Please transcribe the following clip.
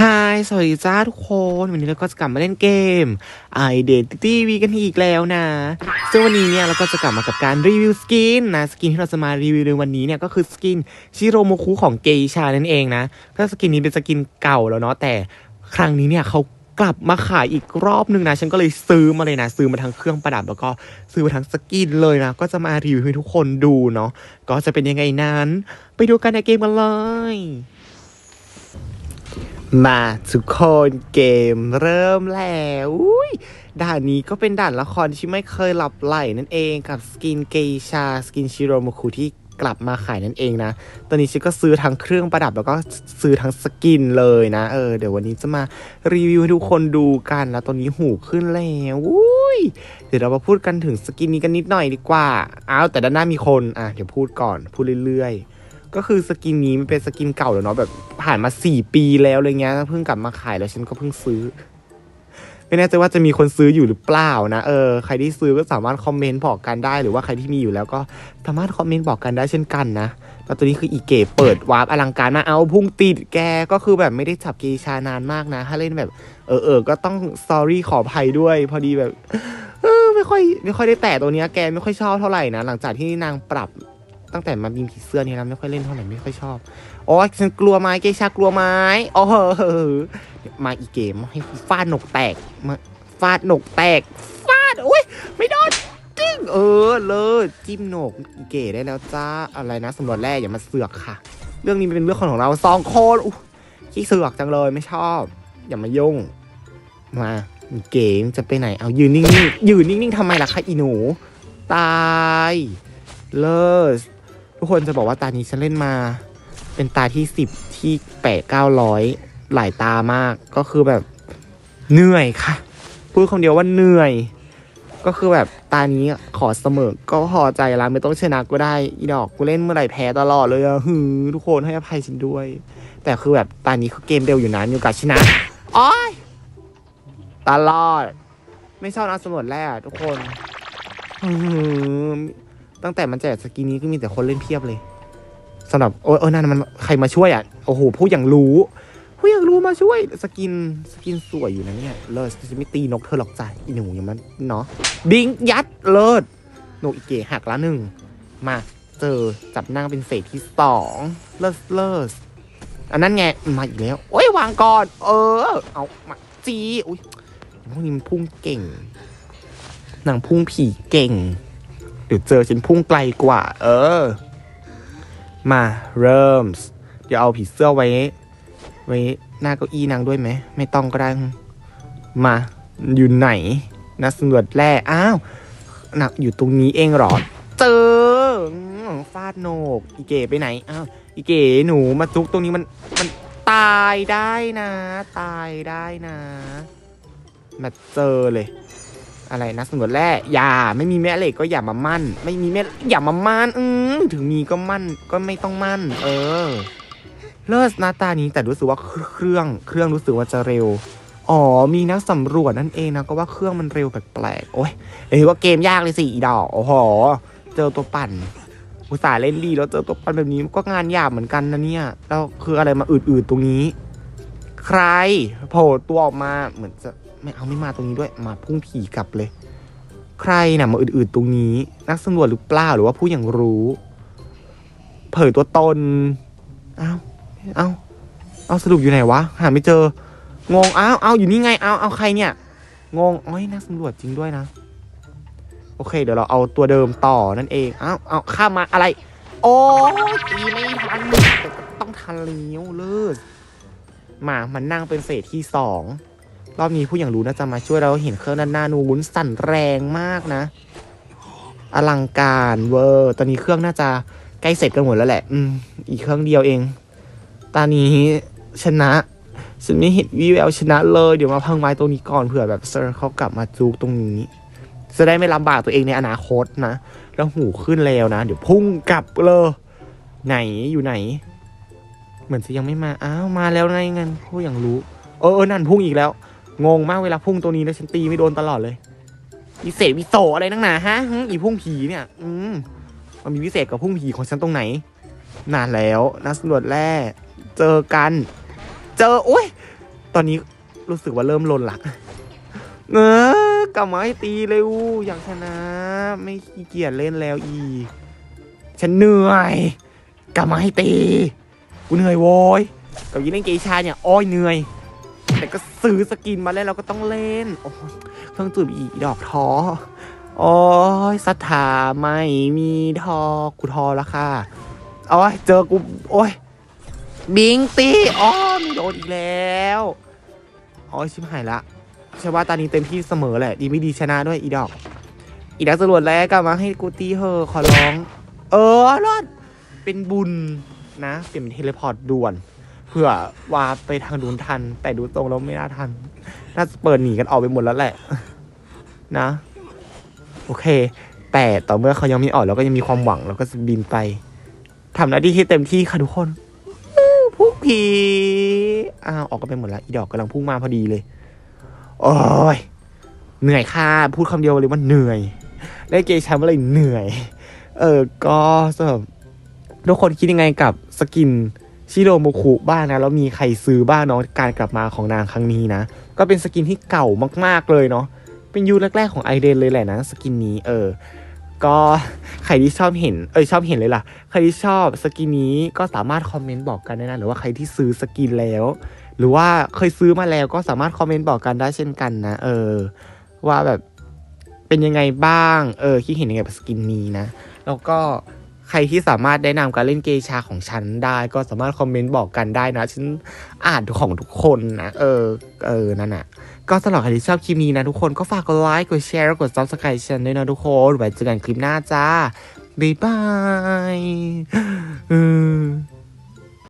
ฮายสวัสดีจ้าทุกคน วันนี้เราก็จะกลับมาเล่นเกม Identity V กันอีกแล้วนะ ซึ่งวันนี้เนี่ยเราก็จะกลับมากับการรีวิวสกินนะ สกินที่เราจะมารีวิวในวันนี้เนี่ยก็คือสกินชิโรโมคุของเกชานั่นเองนะ ก็สกินนี้เป็นสกินเก่าแล้วเนาะ แต่ครั้งนี้เนี่ยเขากลับมาขายอีกรอบนึงนะ ฉันก็เลยซื้อมาเลยนะ ซื้อมาทั้งเครื่องประดับแล้วก็ซื้อมาทั้งสกินเลยนะ ก็จะมารีวิวให้ทุกคนดูเนาะ ก็จะเป็นยังไงนั้น ไปดูกันในเกมกันเลย มาทุกคนเกมเริ่มแล้วอุ้ยด่านนี้ก็เป็นด่านละครที่ไม่เคยหลับไหลนั่นเองกับสกินเกชาสกินชิโรโมคุที่กลับมาขายนั่นเองนะ ตอนนี้ฉันก็ซื้อทั้งเครื่องประดับแล้วก็ซื้อทั้งสกินเลยนะ เออ เดี๋ยววันนี้จะมารีวิวให้ทุกคนดูกันแล้วตอนนี้หูขึ้นแล้วอุ้ย เดี๋ยวเรามาพูดกันถึงสกินนี้กันนิดหน่อยดีกว่า อ้าว แต่ด้านหน้ามีคน อะ เดี๋ยวพูดก่อน พูดเรื่อยๆ ก็คือสกินนี้มันเป็นสกินเก่าแล้วเนาะแบบผ่านมา4ปีแล้วอะไรเงี้ยเพิ่งกลับมาขายแล้วฉันก็เพิ่งซื้อ ไม่แน่ใจว่าจะมีคนซื้ออยู่หรือเปล่านะเออใครที่ซื้อก็สามารถคอมเมนต์บอกกันได้หรือว่าใครที่มีอยู่แล้วก็สามารถคอมเมนต์บอกกันได้เช่นกันนะแล้วตัวนี้คืออีเก๋เปิดวาร์ปอลังการมาเอาพุ่งติดแกก็คือแบบไม่ได้จับเกชานานมากนะ ถ้าเล่นแบบเออเออก็ต้องสอรี่ขออภัยด้วย พอดีแบบเออไม่ค่อยไม่ค่อยได้แตะตัวเนี้ยแกไม่ค่อยชอบเท่าไหร่นะหลังจากที่นางปรับ ตั้งแต่มามีผีเสื้อเนี่ยนะไม่ค่อยเล่นเท่าไหร่ไม่ค่อยชอบโอ้ยฉันกลัวไม้เกชากลัวไม้โอ้โหมาอีเกมให้ฟาดหนกแตกมาฟาดหนกแตกฟาดอุ้ยไม่โดนจิ้งเออเลิศจิ้มหนกอีเกได้แล้วจ้าอะไรนะสำรวจแร่อย่ามาเสือกค่ะ เรื่องนี้เป็นเรื่องของเราสองคนขี้เสือกจังเลยไม่ชอบ อย่ามายุ่งมาเก๋จะไปไหนเอายืนนิ่งๆยืนนิ่งๆทำไมล่ะคะอีหนู ตาย เลิศ ทุกคนจะบอกว่าตานี้ฉันเล่นมา เป็นตาที่สิบที่แปดเก้าร้อยหลายตามากก็คือแบบเหนื่อยค่ะ พูดคำเดียวว่าเหนื่อย ก็คือแบบตานี้ขอเสมอ ก็พอใจละไม่ต้องชนะก็ได้อีดอกกูเล่นเมื่อไหร่แพ้ตลอดเลยอะหือทุกคนให้อภัยฉันด้วย แต่คือแบบตานี้คือเกมเร็วอยู่นะมีโอกาสชนะอ้อยตลอด ไม่ชอบนักสำรวจแร่อะทุกคนอือ ตั้งแต่มันแจกสกินนี้ก็มีแต่คนเล่นเพียบเลยสำหรับโอ้ยเออนั่นมันใครมาช่วยอะโอ้โหผู้อย่างรู้ผู้อย่างรู้มาช่วยสกินสกินสวยอยู่นะเนี่ยเลิศจะไม่ตีนกเธอหรอกจ้ะอีหนูอย่างมันเนาะบิงยัดเลิศนกอีเก๋หักละหนึ่งมาเจอจับนั่งเป็นเฟสที่สองเลิศเลิศอันนั้นไงมาอีกแล้วโอ้ยวางก่อน เออ เอามาจีอุ้ยพวกนี้มันพุ่งเก่งนางพุ่งผีเก่ง เดี๋ยวเจอฉันพุ่งไกลกว่า เออ มาเริ่ม เดี๋ยวเอาผีเสื้อไว้ ไว้หน้าเก้าอี้นางด้วยไหม ไม่ต้องก็ได้ มาอยู่ไหนนักสำรวจแร่อ้าว หนักอยู่ตรงนี้เองหรอ เจอฟาดโหนก อีเก๋ไปไหน อ้าว อีเก๋หนูมาจุกตรงนี้มัน มันตายได้นะ ตายได้นะ มาเจอเลย อะไรนะสำรวจแร่อย่าไม่มีแม่เหล็กก็อย่ามามั่น ไม่มีแม่อย่ามามั่นอืมถึงมีก็มั่นก็ไม่ต้องมั่น เออ เลิศหน้าตานี้แต่รู้สึกว่าเครื่องเครื่องรู้สึกว่าจะเร็วอ๋อ มีนักสำรวจนั่นเองนะก็ว่าเครื่องมันเร็วแปลกๆโอ้ยเอ้ยว่าเกมยากเลยสิอีดอกโอ้โหเจอตัวปั่นอุตส่าห์เล่นดีแล้วเจอตัวปั่นแบบนี้ก็งานยาบเหมือนกันนะเนี่ยแล้วคืออะไรมาอืดๆตรงนี้ ใครโผล่ตัวออกมาเหมือนจะ ไม่เอาไม่มาตรงนี้ด้วยมาพุ่งผีกลับเลย ใครน่ะมาอืดๆตรงนี้ นักสำรวจหรือเปล่าหรือว่าผู้อย่างรู้ เผยตัวตนเอาเอาเอาสรุปอยู่ไหนวะหาไม่เจองงอ้าวเอาอยู่นี่ไงเอาเอาใครเนี่ยงงอ๋อยนักสำรวจจริงด้วยนะ โอเค เดี๋ยวเราเอาตัวเดิมต่อนั่นเองอ้าวเอาข้ามมาอะไร โอ้ยตีไม่ทันต่ต้องทันเลี้ยวเลิศมามันนั่งเป็นเฟสที่สอง รอบนี้ผู้อย่างรู้น่าจะมาช่วยเราเห็นเครื่องด้านหน้านูนสั่นแรงมากนะ อลังการเวอร์ตอนนี้เครื่องน่าจะใกล้เสร็จกันหมดแล้วแหละ อืม อีกเครื่องเดียวเอง ตอนนี้ชนะฉันไม่เห็นวีแววชนะเลย เดี๋ยวมาพังไม้ตรงนี้ก่อนเผื่อแบบเซอร์เขากลับมาจูกตรงนี้ จะได้ไม่ลำบากตัวเองในอนาคตนะ แล้วหูขึ้นแล้วนะ เดี๋ยวพุ่งกลับเลย ไหนอยู่ไหน เหมือนจะยังไม่มา อ้าว มาแล้วไงงั้นผู้อย่างรู้ เออเออนั่นพุ่งอีกแล้ว งงมากเวลาพุ่งตัวนี้แล้วฉันตีไม่โดนตลอดเลยวิเศษวิโสอะไรนักหนาฮะอีพุ่งผีเนี่ย อืมมันมีวิเศษกับพุ่งผีของฉันตรงไหน นานแล้วนักสำรวจแร่เจอกัน เจอโอ้ยตอนนี้รู้สึกว่าเริ่มลนละเออกลับมาให้ตีเร็วอยากชนะ ไม่ขี้เกียจเล่นแล้วอีฉันเหนื่อยกลับมาให้ตีกูเหนื่อยโว้ยกับยิ่งเล่นเกชาเนี่ยอ้อยเหนื่อย แต่ก็ซื้อสกินมาเล่นเราก็ต้องเล่น โอ้ยเครื่องจุดอีดอกท้อโอ้สัทธาไม่มีทอกูทอแล้วค่ะโอ้ยเจอกูโอ้ยบิงตีอ๋อมีโดนอีกแล้วโอ้ยชิบหายละใช่ว่าตอนนี้เต็มที่เสมอแหละ ดีไม่ดีชนะด้วยอีดอก อีดักจรวดแรกกลับมาให้กูตีเฮอขอร้อง เออรอดเป็นบุญนะ เปลี่ยนเป็นเทเลพอร์ตด่วน เพื่อวาไปทางดูนทัน แต่ดูตรงแล้วไม่น่าทัน น่าจะเปิดหนีกันออกไปหมดแล้วแหละ นะ โอเค แต่ต่อเมื่อเขายังไม่ออกเราก็ยังมีความหวังเราก็จะบินไปทำหน้าที่ให้เต็มที่ค่ะทุกคนอู้ผู้ผีอ้าวออกกันไปหมดแล้วอีดอกกำลังพุ่งมาพอดีเลย โอ้ยเหนื่อยค่ะ พูดคำเดียวเลยว่าเหนื่อยได้เกย์แชมป์อะไรเหนื่อย เออก็สำหรับทุกคนคิดยังไงกับสกิน ชิโรโมคุบ้างนะแล้วมีใครซื้อบ้างเนาะการกลับมาของนางครั้งนี้นะ ก็เป็นสกินที่เก่ามากๆเลยเนาะเป็นยูแรกๆของไอเดนเลยแหละนะสกินนี้เออก็ใครที่ชอบเห็นเอยชอบเห็นเลยล่ะใครที่ชอบสกินนี้ก็สามารถคอมเมนต์บอกกันได้นะหรือว่าใครที่ซื้อสกินแล้ว หรือว่าเคยซื้อมาแล้วก็สามารถคอมเมนต์บอกกันได้เช่นกันนะ เออ ว่าแบบเป็นยังไงบ้าง เออคิดเห็นยังไงกับสกินนี้นะ แล้วก็ รที่สามารถแนะนำการเล่นเกชาของฉันได้ ก็สามารถคอมเมนต์บอกกันได้นะฉันอ่านของทุกคนนะเออเออนั่นน่ะก็สำหรับใครที่ชอบคลิปนี้นะทุกคนก็ฝากกดไลค์กดแชร์แล้วกด subscribe ฉันด้วยนะทุกคนไว้เจอกันคลิปหน้าจ้าบ๊ายบายเออ